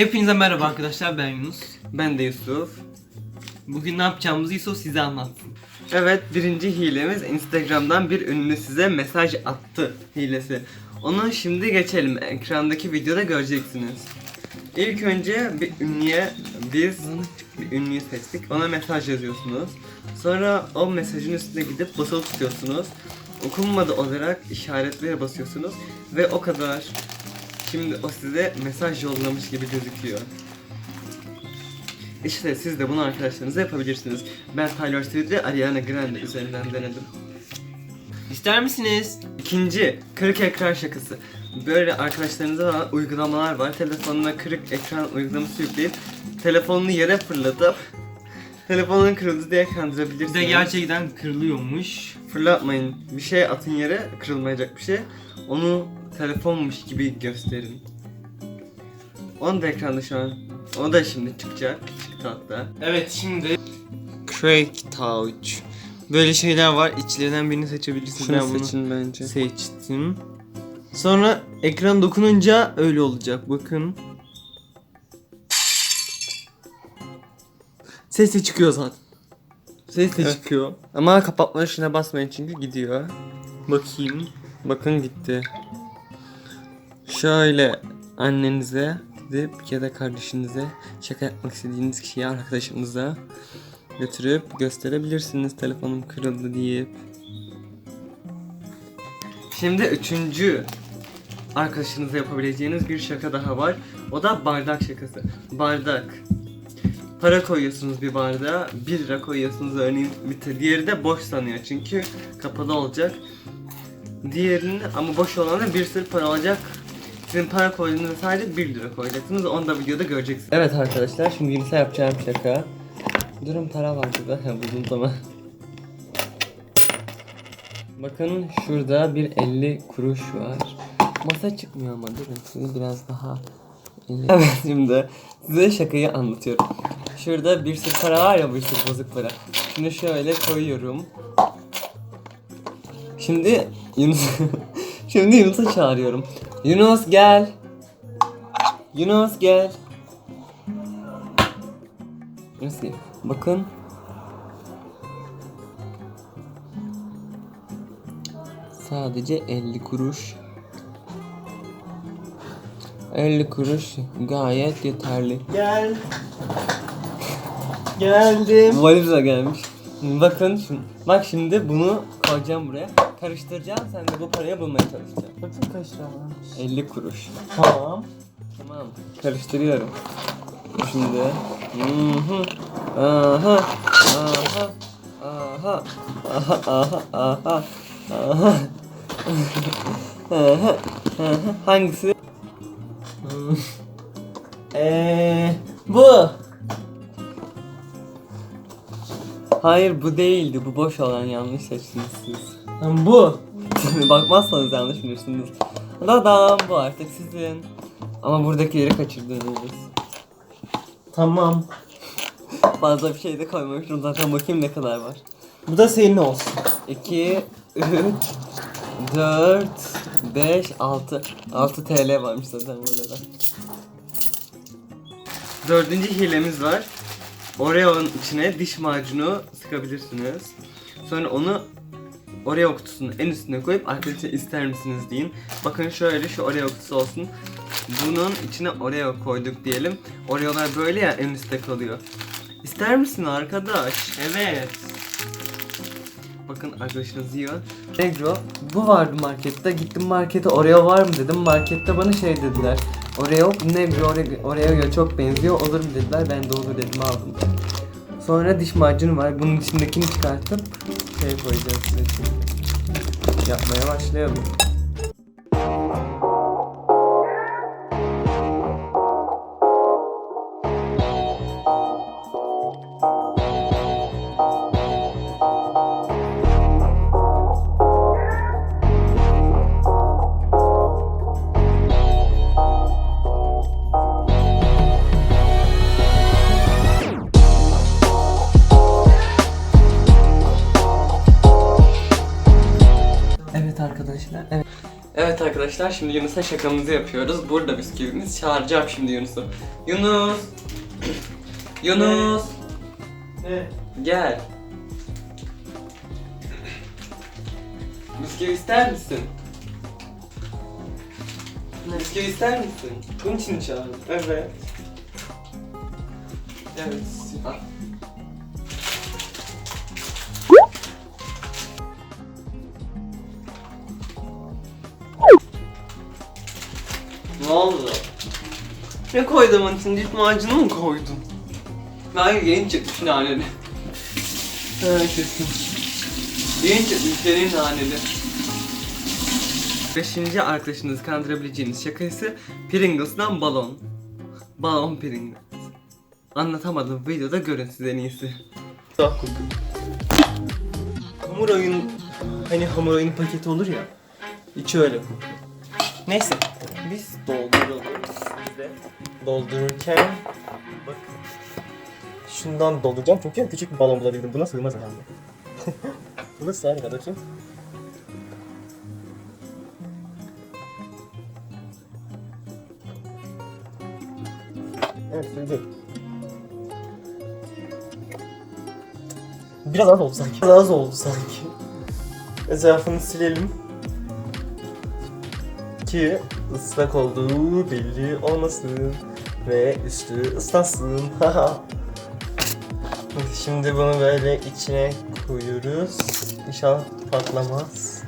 Hepinize merhaba arkadaşlar ben Yunus. Ben de Yusuf. Bugün ne yapacağımızı Yusuf size anlatsın. Evet birinci hilemiz Instagram'dan bir ünlü size mesaj attı hilesi. Onu şimdi geçelim. Ekrandaki videoda göreceksiniz. İlk önce bir ünlüye biz bir ünlüyü seçtik. Ona mesaj yazıyorsunuz. Sonra o mesajın üstüne gidip basılı tutuyorsunuz. Okunmadı olarak işaretlere basıyorsunuz ve o kadar. Şimdi o size mesaj yollamış gibi gözüküyor. İşte siz de bunu arkadaşlarınıza yapabilirsiniz. Ben Taylor Swift ve Ariana Grande üzerinden denedim. İster misiniz? İkinci, kırık ekran şakası. Böyle arkadaşlarınıza var, uygulamalar var. Telefonuna kırık ekran uygulaması yükleyip telefonunu yere fırlatıp telefonun kırıldı diye Bir kandırabilirsiniz. de gerçekten kırılıyormuş. Fırlatmayın. Bir şey atın yere, kırılmayacak bir şey. Onu telefonmuş gibi gösterin. Onu da ekranda şu an. O da şimdi çıkacak. Çıktı hatta. Evet şimdi Craig Touch. Böyle şeyler var. İçlerinden birini seçebilirsiniz. Şunu ben bunu seçin bence. seçtim. Sonra ekran dokununca öyle olacak bakın. Ses de çıkıyor zaten. Ses de Evet. çıkıyor. Ama kapatma tuşuna basmayın çünkü gidiyor. Bakayım. Bakın gitti. Şöyle annenize gidip ya da kardeşinize şaka yapmak istediğiniz kişiye arkadaşınıza götürüp gösterebilirsiniz telefonum kırıldı deyip. Şimdi üçüncü arkadaşınıza yapabileceğiniz bir şaka daha var. O da bardak şakası. Bardak. Para koyuyorsunuz bir bardağa, 1 lira koyuyorsunuz örneğin bir te- diğeri de boş sanıyor çünkü kapalı olacak. Diğerini ama boş olana bir sürü para olacak. Sizin para koyduğunuzda sadece 1 lira koyacaksınız. Onu da videoda göreceksiniz. Evet arkadaşlar şimdi Yunus'a yapacağım şaka. Durun para var burada. Buldum tamam. Bakın şurada bir 50 kuruş var. Masa çıkmıyor ama durun şunu biraz daha Evet şimdi size şakayı anlatıyorum. Şurada bir sürü para var ya bir sürü bozuk para. Şimdi şöyle koyuyorum. Şimdi Yunus Şimdi Yunus'u çağırıyorum. Yunus gel. Yunus gel. Yunus gel. Bakın. Sadece 50 kuruş. 50 kuruş gayet yeterli. Gel. Geldim. Valiz de gelmiş. Bakın şimdi, bak şimdi bunu koyacağım buraya karıştıracaksın sen de bu parayı bulmaya çalışacaksın. Bakın kaç lira varmış. 50 kuruş. Tamam. Tamam. Karıştırıyorum. Şimdi. Hı hı. Aha. Aha. Aha. Aha. Aha. Aha. Aha. Hangisi? Eee bu. Hayır bu değildi. Bu boş olan yanlış seçtiniz siz. Lan bu. Bakmazsanız yanlış bilirsiniz. Dadam bu artık sizin. Ama buradakileri kaçırdınız. Tamam. Fazla bir şey de koymamışım zaten bakayım ne kadar var. Bu da senin olsun. 2, 3, 4, 5, 6. 6 TL varmış zaten burada da. Dördüncü hilemiz var. Oreo'nun içine diş macunu sıkabilirsiniz. Sonra onu Oreo kutusunun en üstüne koyup arkadaşlar ister misiniz deyin. Bakın şöyle şu Oreo kutusu olsun. Bunun içine Oreo koyduk diyelim. Oreo'lar böyle ya en üstte kalıyor. İster misin arkadaş? Evet. Bakın arkadaşınız yiyor. Negro, bu vardı markette. Gittim markete Oreo var mı dedim. Markette bana şey dediler. Oreo, Negro Oreo- Oreo'ya çok benziyor. Olur mu dediler. Ben de olur dedim aldım. Sonra diş macunu var. Bunun içindekini çıkartıp şey koyacağız şimdi. Yapmaya başlayalım. Evet arkadaşlar. Evet. Evet arkadaşlar şimdi Yunus'a şakamızı yapıyoruz. Burada bisküvimiz. Çağıracağım şimdi Yunus'u. Yunus! Yunus! Ne? Gel. Bisküvi ister misin? Bisküvi ister misin? Bunun için çağırdım. Evet. Evet. Al. Oldu? Ne koydum onun için? Diş macunu mu koydun? Hayır yeni çıkmış naneli. Ha kesin. Yeni çıkmış senin naneli. Beşinci arkadaşınızı kandırabileceğiniz şakası Pringles'dan balon. Balon Pringles. Anlatamadım videoda görün siz en iyisi. Daha. Hamur oyun hani hamur oyun paketi olur ya. İçi öyle kokuyor. Neyse biz dolduralım. Siz de doldururken bakın. Şundan dolduracağım çünkü küçük bir balon bulabildim. Buna sığmaz herhalde. Buna sığar mı bakayım? Evet sığdı. Biraz az oldu sanki. Biraz az oldu sanki. Etrafını silelim. Ki ıslak olduğu belli olmasın. Ve üstü ıslansın. Şimdi bunu böyle içine koyuyoruz. İnşallah patlamaz.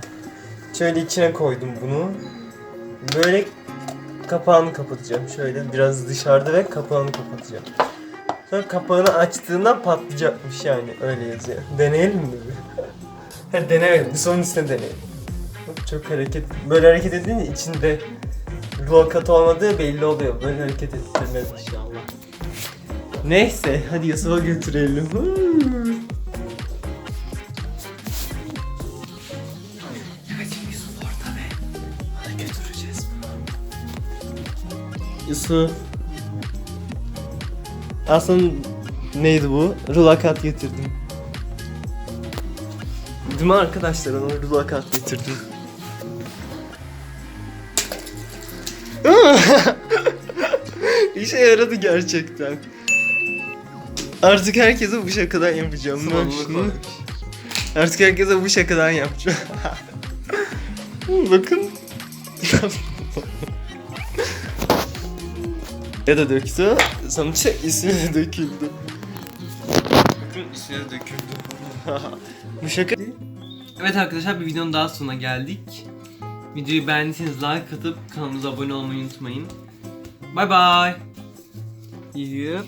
Şöyle içine koydum bunu. Böyle kapağını kapatacağım. Şöyle biraz dışarıda ve kapağını kapatacağım. Sonra kapağını açtığında patlayacakmış yani öyle yazıyor. Deneyelim mi? Hadi denemedim. Son üstüne deneyelim. Çok hareket, böyle hareket edince içinde rulo katı olmadığı belli oluyor. Böyle hareket ettirmez inşallah. Neyse hadi Yasuo'ya götürelim. Yusuf. Aslında neydi bu? Rulakat getirdim. Değil mi arkadaşlar? Ona rulakat getirdim. İşe yaradı gerçekten. Artık herkese bu şakadan yapacağım. Şunu- koymuş. Artık herkese bu şakadan yapacağım. Bakın. ya da döktü. Sonuçta üstüne döküldü. Bakın üstüne döküldü. bu şaka Evet arkadaşlar bir videonun daha sonuna geldik. Videoyu beğendiyseniz like atıp kanalımıza abone olmayı unutmayın. Bye bye. Yep.